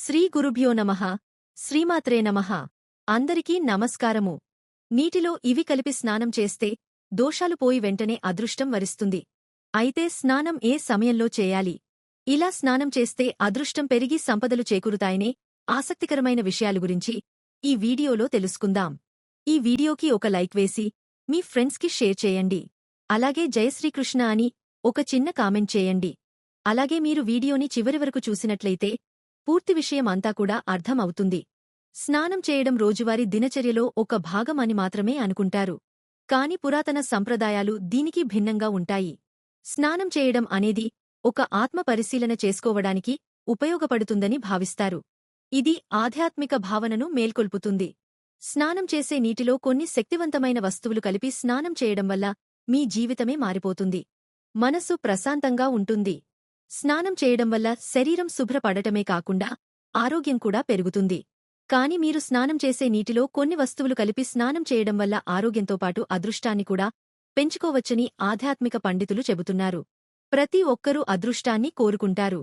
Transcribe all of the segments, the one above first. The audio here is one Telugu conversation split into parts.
శ్రీ గురుభ్యో నమః. శ్రీమాత్రే నమః. అందరికీ నమస్కారము. నీటిలో ఇవి కలిపి స్నానం చేస్తే దోషాలు పోయి వెంటనే అదృష్టం వరిస్తుంది. అయితే స్నానం ఏ సమయంలో చేయాలి? ఇలా స్నానం చేస్తే అదృష్టం పెరిగి సంపదలు చేకూరుతాయనే ఆసక్తికరమైన విషయాలు గురించి ఈ వీడియోలో తెలుసుకుందాం. ఈ వీడియోకి ఒక లైక్ వేసి మీ ఫ్రెండ్స్కి షేర్ చేయండి. అలాగే జయశ్రీకృష్ణ అని ఒక చిన్న కామెంట్ చేయండి. అలాగే మీరు వీడియోని చివరి వరకు చూసినట్లయితే పూర్తి విషయం అంతా కూడా అర్థం అవుతుంది స్నానం చేయడం రోజువారీ దినచర్యలో ఒక భాగం అని మాత్రమే అనుకుంటారు. కాని పురాతన సంప్రదాయాలు దీనికి భిన్నంగా ఉంటాయి. స్నానం చేయడం అనేది ఒక ఆత్మ పరిశీలన చేసుకోవడానికి ఉపయోగపడుతుందని భావిస్తారు. ఇది ఆధ్యాత్మిక భావనను మేల్కొల్పుతుంది. స్నానం చేసే నీటిలో కొన్ని శక్తివంతమైన వస్తువులు కలిపి స్నానం చేయడం వల్ల మీ జీవితమే మారిపోతుంది. మనస్సు ప్రశాంతంగా ఉంటుంది. స్నానం చేయడం వల్ల శరీరం శుభ్రపడటమే కాకుండా ఆరోగ్యం కూడా పెరుగుతుంది. కాని మీరు స్నానం చేసే నీటిలో కొన్ని వస్తువులు కలిపి స్నానం చేయడం వల్ల ఆరోగ్యంతో పాటు అదృష్టాన్ని కూడా పెంచుకోవచ్చని ఆధ్యాత్మిక పండితులు చెబుతున్నారు. ప్రతి ఒక్కరూ అదృష్టాన్ని కోరుకుంటారు.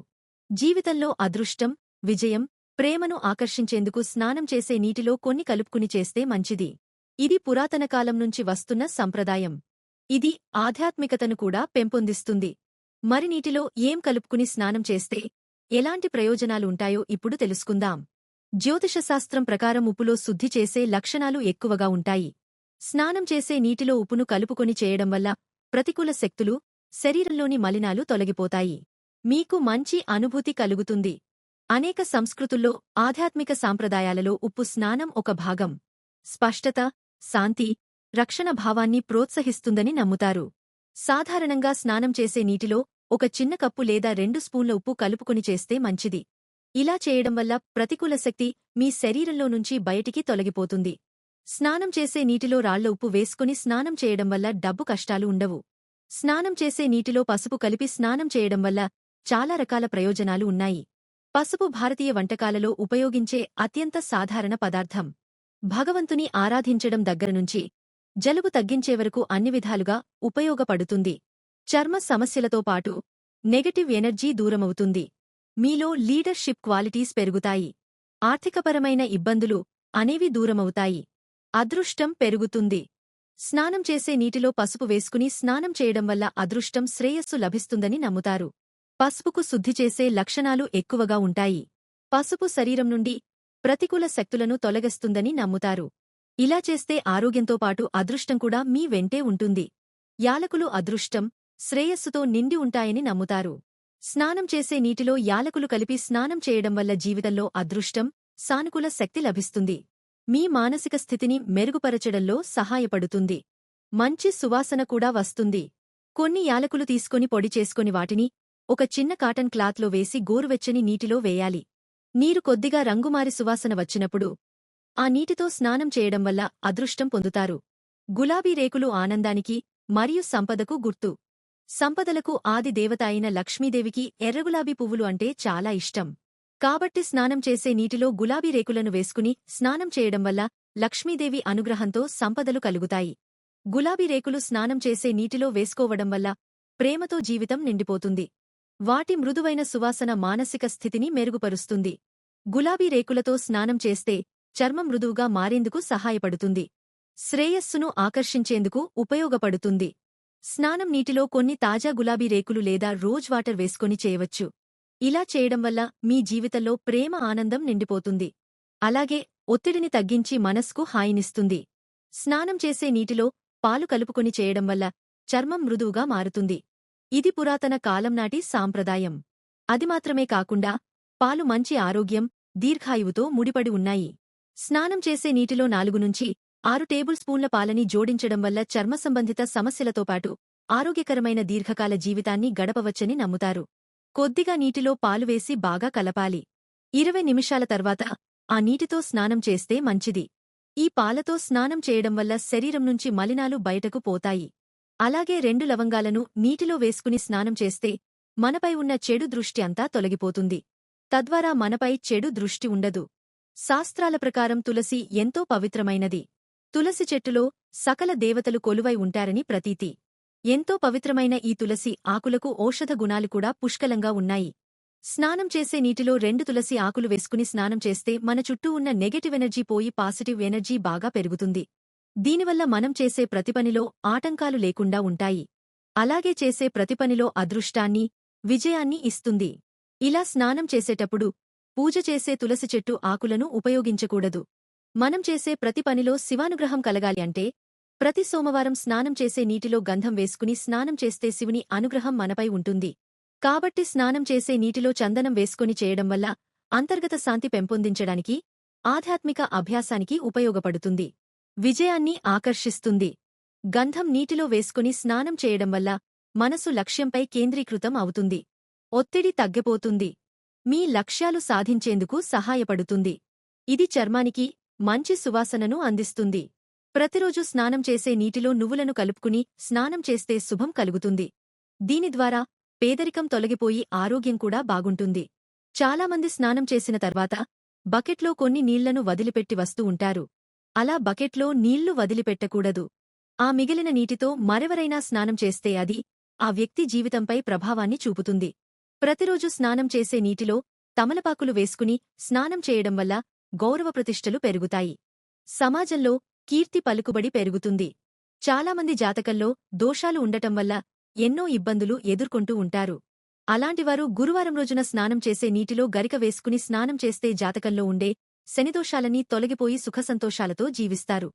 జీవితంలో అదృష్టం విజయం ప్రేమను ఆకర్షించేందుకు స్నానం చేసే నీటిలో కొన్ని కలుపుకుని చేస్తే మంచిది. ఇది పురాతన కాలం నుంచి వస్తున్న సంప్రదాయం. ఇది ఆధ్యాత్మికతను కూడా పెంపొందిస్తుంది. మరి నీటిలో ఏం కలుపుకుని స్నానం చేస్తే ఎలాంటి ప్రయోజనాలు ఉంటాయో ఇప్పుడు తెలుసుకుందాం. జ్యోతిషశాస్త్రం ప్రకారం ఉప్పులో శుద్ధి చేసే లక్షణాలు ఎక్కువగా ఉంటాయి. స్నానం చేసే నీటిలో ఉప్పును కలుపుకొని చేయడం వల్ల ప్రతికూల శక్తులు శరీరంలోని మలినాలు తొలగిపోతాయి. మీకు మంచి అనుభూతి కలుగుతుంది. అనేక సంస్కృతుల్లో ఆధ్యాత్మిక సాంప్రదాయాలలో ఉప్పు స్నానం ఒక భాగం. స్పష్టత శాంతి రక్షణ భావాన్ని ప్రోత్సహిస్తుందని నమ్ముతారు. సాధారణంగా స్నానం చేసే నీటిలో ఒక చిన్న కప్పు లేదా రెండు స్పూన్ల ఉప్పు కలుపుకొని చేస్తే మంచిది. ఇలా చేయడం వల్ల ప్రతికూల శక్తి మీ శరీరంలో నుంచి బయటికి తొలగిపోతుంది. స్నానం చేసే నీటిలో రాళ్ళ ఉప్పు వేసుకుని స్నానం చేయడం వల్ల డబ్బు కష్టాలు ఉండవు. స్నానం చేసే నీటిలో పసుపు కలిపి స్నానం చేయడం వల్ల చాలా రకాల ప్రయోజనాలు ఉన్నాయి. పసుపు భారతీయ వంటకాలలో ఉపయోగించే అత్యంత సాధారణ పదార్థం. భగవంతుని ఆరాధించడం దగ్గరనుంచి జలుబు తగ్గించే వరకు అన్ని విధాలుగా ఉపయోగపడుతుంది. చర్మ సమస్యలతో పాటు నెగటివ్ ఎనర్జీ దూరమవుతుంది. మీలో లీడర్షిప్ క్వాలిటీస్ పెరుగుతాయి. ఆర్థికపరమైన ఇబ్బందులు అనేవి దూరమవుతాయి. అదృష్టం పెరుగుతుంది. స్నానం చేసే నీటిలో పసుపు వేసుకుని స్నానం చేయడం వల్ల అదృష్టం శ్రేయస్సు లభిస్తుందని నమ్ముతారు. పసుపుకు శుద్ధి చేసే లక్షణాలు ఎక్కువగా ఉంటాయి. పసుపు శరీరం నుండి ప్రతికూల శక్తులను తొలగిస్తుందని నమ్ముతారు. ఇలా చేస్తే ఆరోగ్యంతో పాటు అదృష్టం కూడా మీ వెంటే ఉంటుంది. యాలకులు అదృష్టం శ్రేయస్సుతో నిండి ఉంటాయని నమ్ముతారు. స్నానం చేసే నీటిలో యాలకులు కలిపి స్నానం చేయడం వల్ల జీవితంలో అదృష్టం సానుకూల శక్తి లభిస్తుంది. మీ మానసిక స్థితిని మెరుగుపరచడంలో సహాయపడుతుంది. మంచి సువాసన కూడా వస్తుంది. కొన్ని యాలకులు తీసుకొని పొడి చేసుకొని వాటిని ఒక చిన్న కాటన్ క్లాత్లో వేసి గోరువెచ్చని నీటిలో వేయాలి. నీరు కొద్దిగా రంగుమారి సువాసన వచ్చినప్పుడు ఆ నీటితో స్నానం చేయడం వల్ల అదృష్టం పొందుతారు. గులాబీ రేకులు ఆనందానికి మరియు సంపదకు గుర్తు. సంపదలకు ఆది దేవత అయిన లక్ష్మీదేవికి ఎర్రగులాబీ పువ్వులు అంటే చాలా ఇష్టం. కాబట్టి స్నానం చేసే నీటిలో గులాబీ రేకులను వేసుకుని స్నానం చేయడం వల్ల లక్ష్మీదేవి అనుగ్రహంతో సంపదలు కలుగుతాయి. గులాబీ రేకులు స్నానం చేసే నీటిలో వేసుకోవడం వల్ల ప్రేమతో జీవితం నిండిపోతుంది. వాటి మృదువైన సువాసన మానసిక స్థితిని మెరుగుపరుస్తుంది. గులాబీ రేకులతో స్నానం చేస్తే చర్మం మృదువుగా మారేందుకు సహాయపడుతుంది. శ్రేయస్సును ఆకర్షించేందుకు ఉపయోగపడుతుంది. స్నానం నీటిలో కొన్ని తాజా గులాబీ రేకులు లేదా రోజ్ వాటర్ వేసుకొని చేయవచ్చు. ఇలా చేయడం వల్ల మీ జీవితంలో ప్రేమ ఆనందం నిండిపోతుంది. అలాగే ఒత్తిడిని తగ్గించి మనస్కు హాయినిస్తుంది. స్నానం చేసే నీటిలో పాలు కలుపుకొని చేయడం వల్ల చర్మం మృదువుగా మారుతుంది. ఇది పురాతన కాలం నాటి సాంప్రదాయం. అది మాత్రమే కాకుండా పాలు మంచి ఆరోగ్యం దీర్ఘాయువుతో ముడిపడి ఉన్నాయి. స్నానం చేసే నీటిలో నాలుగు నుంచి ఆరు టేబుల్ స్పూన్ల పాలని జోడించడం వల్ల చర్మ సంబంధిత సమస్యలతో పాటు ఆరోగ్యకరమైన దీర్ఘకాల జీవితాన్ని గడపవచ్చని నమ్ముతారు. కొద్దిగా నీటిలో పాలు వేసి బాగా కలపాలి. ఇరవై నిమిషాల తర్వాత ఆ నీటితో స్నానం చేస్తే మంచిది. ఈ పాలతో స్నానం చేయడం వల్ల శరీరం నుంచి మలినాలు బయటకు పోతాయి. అలాగే రెండు లవంగాలను నీటిలో వేసుకుని స్నానం చేస్తే మనపై ఉన్న చెడు దృష్టి అంతా తొలగిపోతుంది. తద్వారా మనపై చెడు దృష్టి ఉండదు. శాస్త్రాల ప్రకారం తులసి ఎంతో పవిత్రమైనది. తులసి చెట్టులో సకల దేవతలు కొలువై ఉంటారని ప్రతీతి. ఎంతో పవిత్రమైన ఈ తులసి ఆకులకు ఔషధ గుణాలు కూడా పుష్కలంగా ఉన్నాయి. స్నానం చేసే నీటిలో రెండు తులసి ఆకులు వేసుకుని స్నానం చేస్తే మన చుట్టూ ఉన్న నెగటివ్ ఎనర్జీ పోయి పాజిటివ్ ఎనర్జీ బాగా పెరుగుతుంది. దీనివల్ల మనం చేసే ప్రతి పనిలో ఆటంకాలు లేకుండా ఉంటాయి. అలాగే చేసే ప్రతి పనిలో అదృష్టాన్ని విజయాన్ని ఇస్తుంది. ఇలా స్నానం చేసేటప్పుడు పూజ చేసే తులసి చెట్టు ఆకులను ఉపయోగించకూడదు. మనం చేసే ప్రతి పనిలో శివానుగ్రహం కలగాలి అంటే ప్రతి సోమవారం స్నానం చేసే నీటిలో గంధం వేసుకుని స్నానం చేస్తే శివుని అనుగ్రహం మనపై ఉంటుంది. కాబట్టి స్నానం చేసే నీటిలో చందనం వేసుకొని చేయడం వల్ల అంతర్గత శాంతి పెంపొందించడానికి ఆధ్యాత్మిక అభ్యాసానికి ఉపయోగపడుతుంది. విజయాన్ని ఆకర్షిస్తుంది. గంధం నీటిలో వేసుకుని స్నానం చేయడం వల్ల మనసు లక్ష్యంపై కేంద్రీకృతం అవుతుంది. ఒత్తిడి తగ్గిపోతుంది. మీ లక్ష్యాలు సాధించేందుకు సహాయపడుతుంది. ఇది చర్మానికి మంచి సువాసనను అందిస్తుంది. ప్రతిరోజు స్నానం చేసే నీటిలో నువ్వులను కలుపుకుని స్నానం చేస్తే శుభం కలుగుతుంది. దీని ద్వారా పేదరికం తొలగిపోయి ఆరోగ్యం కూడా బాగుంటుంది. చాలామంది స్నానం చేసిన తర్వాత బకెట్లో కొన్ని నీళ్ళను వదిలిపెట్టి వస్తూ ఉంటారు. అలా బకెట్లో నీళ్ళు వదిలిపెట్టకూడదు. ఆ మిగిలిన నీటితో మరెవరైనా స్నానం చేస్తే అది ఆ వ్యక్తి జీవితంపై ప్రభావాన్ని చూపుతుంది. ప్రతిరోజు స్నానం చేసే నీటిలో తమలపాకులు వేసుకుని స్నానం చేయడం వల్ల గౌరవ ప్రతిష్టలు పెరుగుతాయి. సమాజంలో కీర్తి పలుకుబడి పెరుగుతుంది. చాలామంది జాతకంలో దోషాలు ఉండటం వల్ల ఎన్నో ఇబ్బందులు ఎదుర్కొంటూ ఉంటారు. అలాంటివారు గురువారం రోజున స్నానం చేసే నీటిలో గరిక వేసుకుని స్నానం చేస్తే జాతకంలో ఉండే శనిదోషాలన్నీ తొలగిపోయి సుఖసంతోషాలతో జీవిస్తారు.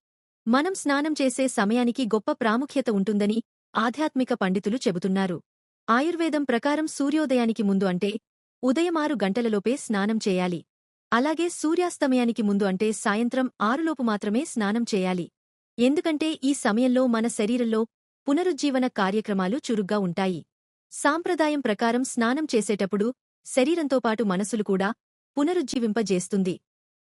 మనం స్నానం చేసే సమయానికి గొప్ప ప్రాముఖ్యత ఉంటుందని ఆధ్యాత్మిక పండితులు చెబుతున్నారు. ఆయుర్వేదం ప్రకారం సూర్యోదయానికి ముందు అంటే ఉదయం ఆరు గంటలలోపే స్నానం చేయాలి. అలాగే సూర్యాస్తమయానికి ముందు అంటే సాయంత్రం ఆరులోపు మాత్రమే స్నానం చేయాలి. ఎందుకంటే ఈ సమయంలో మన శరీరంలో పునరుజ్జీవన కార్యక్రమాలు చురుగ్గా ఉంటాయి. సాంప్రదాయం ప్రకారం స్నానం చేసేటప్పుడు శరీరంతో పాటు మనసులు కూడా పునరుజ్జీవింపజేస్తుంది.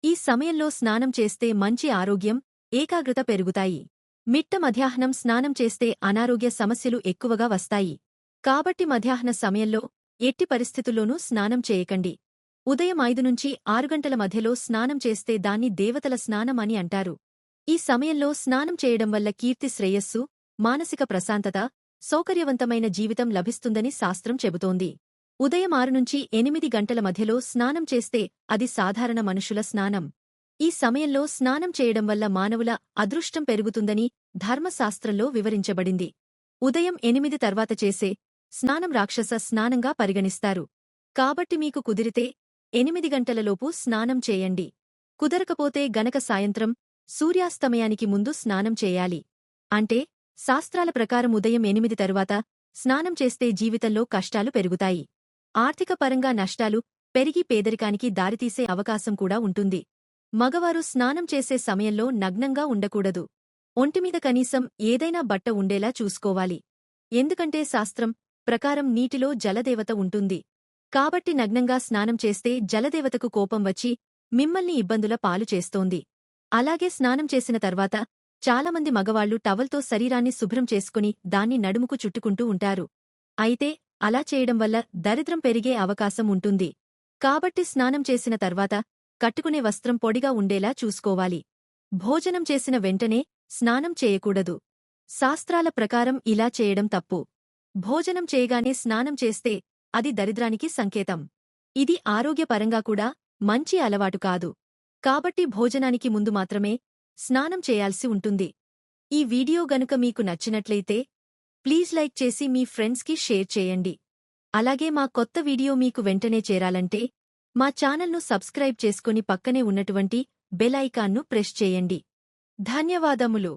ఈ సమయంలో స్నానం చేస్తే మంచి ఆరోగ్యం ఏకాగ్రత పెరుగుతాయి. మిట్ట మధ్యాహ్నం స్నానం చేస్తే అనారోగ్య సమస్యలు ఎక్కువగా వస్తాయి. కాబట్టి మధ్యాహ్న సమయంలో ఎట్టి పరిస్థితుల్లోనూ స్నానం చేయకండి. ఉదయం ఐదు నుంచి ఆరు గంటల మధ్యలో స్నానం చేస్తే దాన్ని దేవతల స్నానం అని అంటారు. ఈ సమయంలో స్నానం చేయడం వల్ల కీర్తి శ్రేయస్సు మానసిక ప్రశాంతత సౌకర్యవంతమైన జీవితం లభిస్తుందని శాస్త్రం చెబుతోంది. ఉదయం ఆరు నుంచి ఎనిమిది గంటల మధ్యలో స్నానం చేస్తే అది సాధారణ మనుషుల స్నానం. ఈ సమయంలో స్నానం చేయడం వల్ల మానవుల అదృష్టం పెరుగుతుందని ధర్మశాస్త్రంలో వివరించబడింది. ఉదయం ఎనిమిది తర్వాత చేసే స్నానం రాక్షస స్నానంగా పరిగణిస్తారు. కాబట్టి మీకు కుదిరితే ఎనిమిది గంటలలోపు స్నానం చేయండి. కుదరకపోతే గనక సాయంత్రం సూర్యాస్తమయానికి ముందు స్నానం చేయాలి. అంటే శాస్త్రాల ప్రకారం ఉదయం ఎనిమిది తరువాత స్నానం చేస్తే జీవితంలో కష్టాలు పెరుగుతాయి. ఆర్థిక పరంగా నష్టాలు పెరిగి పేదరికానికి దారితీసే అవకాశం కూడా ఉంటుంది. మగవారు స్నానం చేసే సమయంలో నగ్నంగా ఉండకూడదు. ఒంటిమీద కనీసం ఏదైనా బట్ట ఉండేలా చూసుకోవాలి. ఎందుకంటే శాస్త్రం ప్రకారం నీటిలో జలదేవత ఉంటుంది. కాబట్టి నగ్నంగా స్నానం చేస్తే జలదేవతకు కోపం వచ్చి మిమ్మల్ని ఇబ్బందుల పాలు చేస్తోంది. అలాగే స్నానం చేసిన తర్వాత చాలామంది మగవాళ్ళు టవల్తో శరీరాన్ని శుభ్రం చేసుకుని దాన్ని నడుముకు చుట్టుకుంటూ ఉంటారు. అయితే అలా చేయడం వల్ల దరిద్రం పెరిగే అవకాశం ఉంటుంది. కాబట్టి స్నానం చేసిన తర్వాత కట్టుకునే వస్త్రం పొడిగా ఉండేలా చూసుకోవాలి. భోజనం చేసిన వెంటనే స్నానం చేయకూడదు. శాస్త్రాల ప్రకారం ఇలా చేయడం తప్పు. భోజనం చేయగానే స్నానం చేస్తే అది దరిద్రానికి సంకేతం. ఇది ఆరోగ్యపరంగా కూడా మంచి అలవాటు కాదు. కాబట్టి భోజనానికి ముందు మాత్రమే స్నానం చేయాల్సి ఉంటుంది. ఈ వీడియో గనుక మీకు నచ్చినట్లయితే ప్లీజ్ లైక్ చేసి మీ ఫ్రెండ్స్కి షేర్ చేయండి. అలాగే మా కొత్త వీడియో మీకు వెంటనే చేరాలంటే మా ఛానల్ను సబ్స్క్రైబ్ చేసుకుని పక్కనే ఉన్నటువంటి బెల్ ఐకాన్ను ప్రెస్ చేయండి. ధన్యవాదములు.